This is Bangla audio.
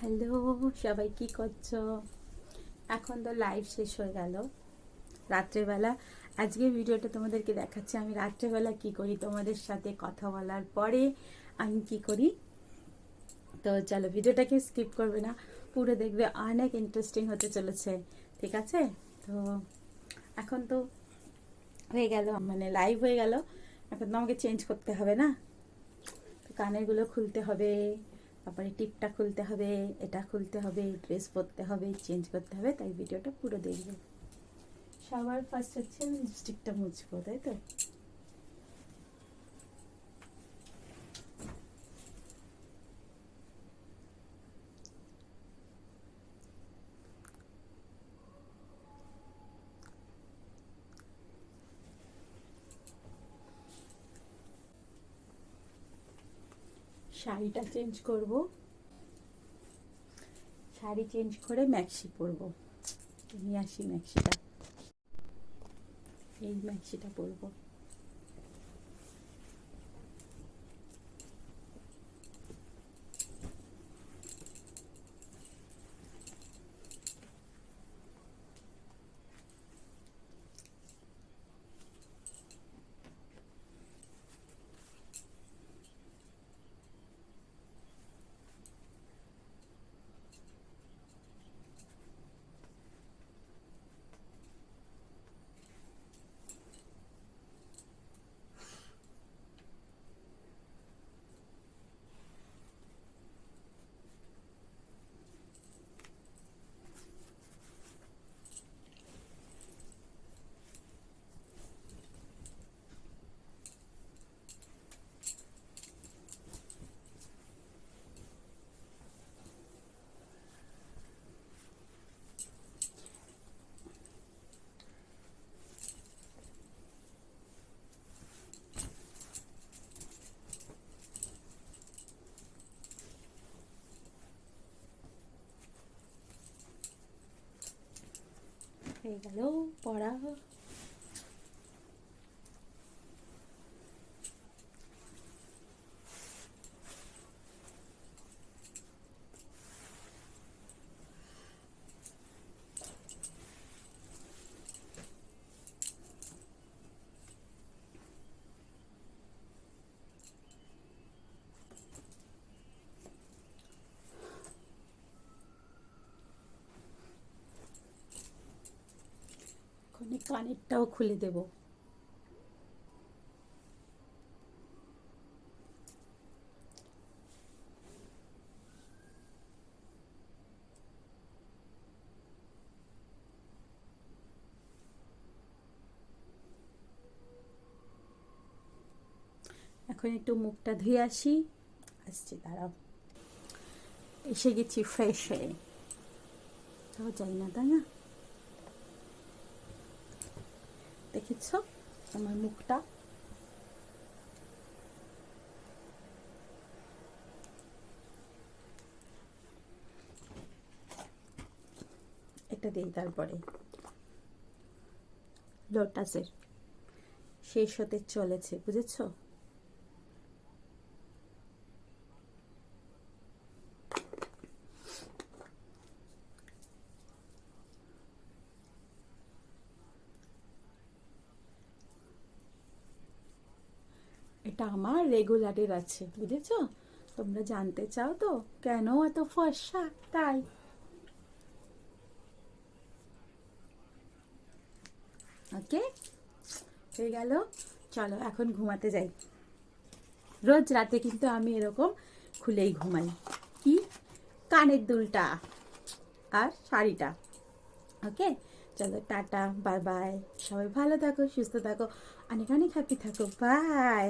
হ্যালো, সবাই কি করছ? এখন তো লাইভ শেষ হয়ে গেল। রাত্রেবেলা, আজকে ভিডিওটা তোমাদেরকে দেখাচ্ছি। আমি রাত্রেবেলা কি করি তোমাদের সাথে কথা বলার পরে আমি কি করি? তো চলো, ভিডিওটাকে স্কিপ করবে না। পুরো দেখবে অনেক ইন্টারেস্টিং হতে চলেছে, ঠিক আছে? তো এখন তো হয়ে গেল মানে লাইভ হয়ে গেল। এখন তো আমাকে চেঞ্জ করতে হবে না? তো কানেরগুলো খুলতে হবে। তারপরে টিপটা খুলতে হবে, এটা খুলতে হবে ড্রেস পরতে হবে চেঞ্জ করতে হবে, তাই ভিডিওটা পুরো দেখবে। সবার ফার্স্ট হচ্ছে লিপস্টিকটা মুছবো, তাই তো? শাড়িটা চেঞ্জ করব। শাড়ি চেঞ্জ করে ম্যাক্সি পরব। নিয়ে আসি ম্যাক্সিটা এই ম্যাক্সিটা পরবো। হয়ে গেল পড়া এখন এই কানেরটাও খুলে দেব। এখন একটু মুখটা ধুয়ে আসি। আসছি, দাঁড়াও। এসে গেছি ফ্রেশ হয়ে। তাও যাই না, তাই না? দেখেছ? আমার মুখটা। এটা দিই তারপরে। লোটাসের। শেষ হতে চলেছে বুঝেছ? এটা আমার রেগুলারের আছে, বুঝেছ? তোমরা জানতে চাও তো, কেন এত ফর্সা? তাই। ওকে হয়ে গেল। চলো, এখন ঘুমাতে যাই। রোজ রাতে কিন্তু আমি এরকম খুলেই ঘুমাই। কি? কানের দুলটা আর শাড়িটা। ওকে চলো টাটা বাই বাই। সবাই ভালো থাকো সুস্থ থাকো অনেক অনেক হ্যাপি থাকো। বাই